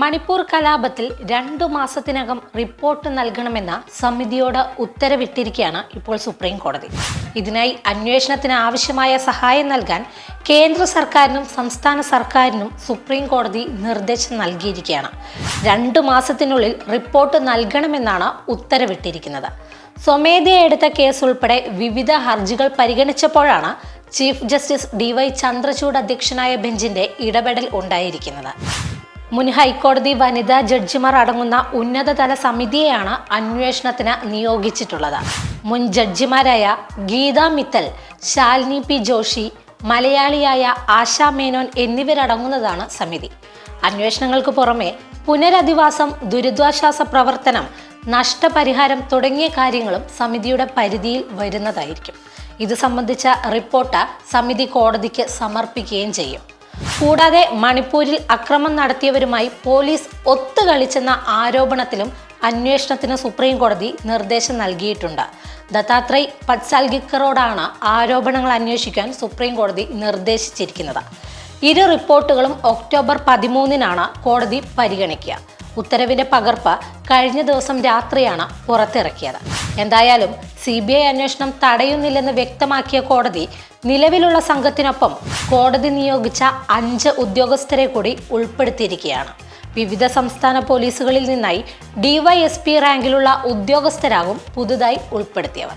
മണിപ്പൂർ കലാപത്തിൽ രണ്ടു മാസത്തിനകം റിപ്പോർട്ട് നൽകണമെന്ന സമിതിയോട് ഉത്തരവിട്ടിരിക്കുകയാണ് ഇപ്പോൾ സുപ്രീം കോടതി. ഇതിനായി അന്വേഷണത്തിന് ആവശ്യമായ സഹായം നൽകാൻ കേന്ദ്ര സർക്കാരിനും സംസ്ഥാന സർക്കാരിനും സുപ്രീം കോടതി നിർദ്ദേശം നൽകിയിരിക്കുകയാണ്. രണ്ടു മാസത്തിനുള്ളിൽ റിപ്പോർട്ട് നൽകണമെന്നാണ് ഉത്തരവിട്ടിരിക്കുന്നത്. സ്വമേധയാ എടുത്ത കേസ് ഉൾപ്പെടെ വിവിധ ഹർജികൾ പരിഗണിച്ചപ്പോഴാണ് chief justice D Y Chandrachud അധ്യക്ഷനായ ബെഞ്ചിന്റെ ഇടപെടൽ ഉണ്ടായിരിക്കുന്നത്. മുൻ ഹൈക്കോടതി വനിതാ ജഡ്ജിമാർ അടങ്ങുന്ന ഉന്നതതല സമിതിയെയാണ് അന്വേഷണത്തിന് നിയോഗിച്ചിട്ടുള്ളത്. മുൻ ജഡ്ജിമാരായ ഗീത മിത്തൽ ശാലിനി പി ജോഷി മലയാളിയായ ആശാ മേനോൻ എന്നിവരടങ്ങുന്നതാണ് സമിതി. അന്വേഷണങ്ങൾക്ക് പുറമെ പുനരധിവാസം ദുരിതാശ്വാസ പ്രവർത്തനം നഷ്ടപരിഹാരം തുടങ്ങിയ കാര്യങ്ങളും സമിതിയുടെ പരിധിയിൽ വരുന്നതായിരിക്കും. ഇത് സംബന്ധിച്ച റിപ്പോർട്ട് സമിതി കോടതിക്ക് സമർപ്പിക്കുകയും ചെയ്യും. കൂടാതെ മണിപ്പൂരിൽ അക്രമം നടത്തിയവരുമായി പോലീസ് ഒത്തുകളിച്ചെന്ന ആരോപണത്തിലും അന്വേഷണത്തിന് സുപ്രീം കോടതി നിർദ്ദേശം നൽകിയിട്ടുണ്ട്. ദത്താത്രേയ് പത്സാൽഗിക്കറോടാണ് ആരോപണങ്ങൾ അന്വേഷിക്കാൻ സുപ്രീം കോടതി നിർദ്ദേശിച്ചിരിക്കുന്നത്. ഇരു റിപ്പോർട്ടുകളും ഒക്ടോബർ പതിമൂന്നിനാണ് കോടതി പരിഗണിക്കുക. ഉത്തരവിന്റെ പകർപ്പ് കഴിഞ്ഞ ദിവസം രാത്രിയാണ് പുറത്തിറക്കിയത്. എന്തായാലും സി ബി ഐ അന്വേഷണം തടയുന്നില്ലെന്ന് വ്യക്തമാക്കിയ കോടതി നിലവിലുള്ള സംഘത്തിനൊപ്പം കോടതി നിയോഗിച്ച അഞ്ച് ഉദ്യോഗസ്ഥരെ കൂടി ഉൾപ്പെടുത്തിയിരിക്കുകയാണ്. വിവിധ സംസ്ഥാന പോലീസുകളിൽ നിന്നായി ഡിവൈഎസ്പി റാങ്കിലുള്ള ഉദ്യോഗസ്ഥരാകും പുതുതായി ഉൾപ്പെടുത്തിയവർ.